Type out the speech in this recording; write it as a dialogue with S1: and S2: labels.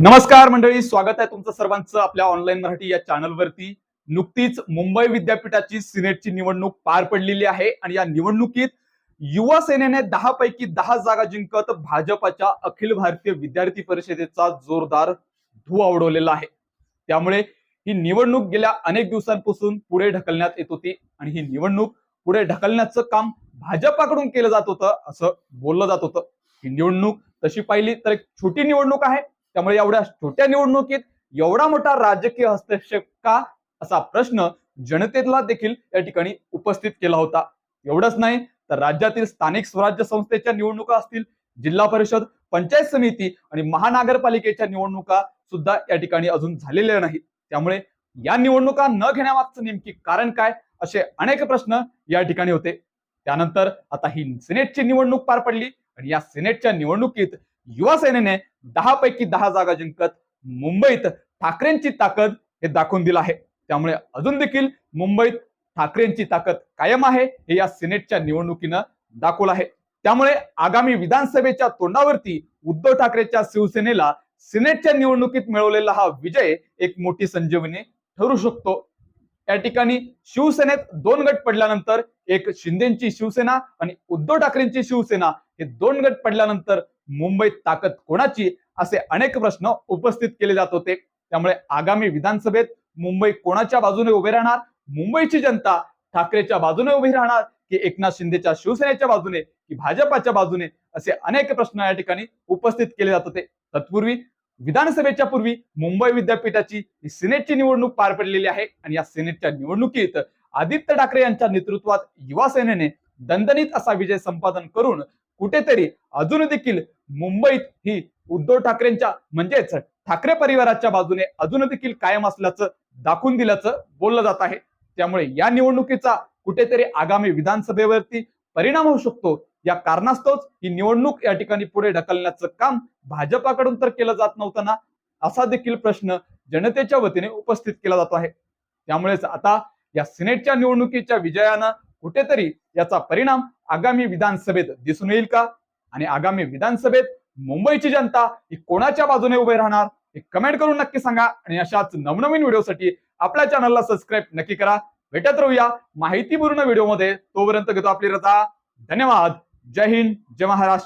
S1: नमस्कार मंडळी स्वागत आहे तुमचं सर्वांचं आपल्या ऑनलाईन मराठी या चॅनलवरती नुकतीच मुंबई विद्यापीठाची सिनेटची निवडणूक पार पडलेली आहे आणि या निवडणुकीत युवा सेनेने दहा पैकी दहा जागा जिंकत भाजपाच्या अखिल भारतीय विद्यार्थी परिषदेचा जोरदार धुवा उडवलेला आहे. त्यामुळे ही निवडणूक गेल्या अनेक दिवसांपासून पुढे ढकलण्यात येत होती आणि ही निवडणूक पुढे ढकलण्याचं काम भाजपाकडून केलं जात होतं असं बोललं जात होतं. ही निवडणूक तशी पाहिली तर एक छोटी निवडणूक आहे. त्यामुळे एवढ्या छोट्या निवडणुकीत एवढा मोठा राजकीय हस्तक्षेप का? असा प्रश्न जनतेला देखील या ठिकाणी उपस्थित केला होता. एवढंच नाही तर राज्यातील स्थानिक स्वराज्य संस्थेच्या निवडणुका असतील जिल्हा परिषद पंचायत समिती आणि महानगरपालिकेच्या निवडणुका सुद्धा या ठिकाणी अजून झालेल्या नाहीत. त्यामुळे या निवडणुका न घेण्यामागचं नेमकी कारण काय? असे अनेक प्रश्न या ठिकाणी होते. त्यानंतर आता ही सिनेटची निवडणूक पार पडली आणि या सिनेटच्या निवडणुकीत युवा सेनेने दहा पैकी दहा जागा जिंकत मुंबईत ठाकरेंची ताकद हे दाखवून दिलं आहे. त्यामुळे अजून देखील मुंबईत ठाकरेंची ताकद कायम आहे हे या सिनेटच्या निवडणुकीनं दाखवलं आहे. त्यामुळे आगामी विधानसभेच्या तोंडावरती उद्धव ठाकरेच्या शिवसेनेला सिनेटच्या निवडणुकीत मिळवलेला हा विजय एक मोठी संजीवनी ठरू शकतो. या ठिकाणी शिवसेनेत दोन गट पडल्यानंतर एक शिंदेची शिवसेना आणि उद्धव ठाकरेंची शिवसेना हे दोन गट पडल्यानंतर मुंबईत ताकद कोणाची असे अनेक प्रश्न उपस्थित केले जात होते. त्यामुळे आगामी विधानसभेत मुंबई कोणाच्या बाजूने उभे राहणार? मुंबईची जनता ठाकरेच्या बाजूने उभी राहणार की एकनाथ शिंदेच्या शिवसेनेच्या बाजूने की भाजपाच्या बाजूने? असे अनेक प्रश्न या ठिकाणी उपस्थित केले जात होते. तत्पूर्वी विधानसभेच्या पूर्वी मुंबई विद्यापीठाची ही सिनेटची निवडणूक पार पडलेली आहे आणि या सिनेटच्या निवडणुकीत आदित्य ठाकरे यांच्या नेतृत्वात युवा सेनेने दणदणीत असा विजय संपादन करून कुठेतरी अजून देखील मुंबईत ही उद्धव ठाकरेंच्या म्हणजेच ठाकरे परिवाराच्या बाजूने अजून देखील कायम असल्याचं दाखवून दिल्याचं बोललं जात आहे. त्यामुळे या निवडणुकीचा कुठेतरी आगामी विधानसभेवरती परिणाम होऊ शकतो. या कारणास्तवच ही निवडणूक या ठिकाणी पुढे ढकलण्याचं काम भाजपाकडून तर केलं जात नव्हतं ना? असा देखील प्रश्न जनतेच्या वतीने उपस्थित केला जातो आहे. त्यामुळेच आता या सिनेटच्या निवडणुकीच्या विजयानं कुठेतरी याचा परिणाम आगामी विधानसभेत दिसून येईल का? आणि आगामी विधानसभेत मुंबईची जनता ही कोणाच्या बाजूने उभे राहणार? हे कमेंट करून नक्की सांगा आणि अशाच नवनवीन व्हिडिओसाठी आपल्या चॅनलला सबस्क्राईब नक्की करा. भेटत राहूया माहितीपूर्ण व्हिडिओमध्ये तोपर्यंत घेतो आपली रजा. धन्यवाद. जय हिंद. जय महाराष्ट्र.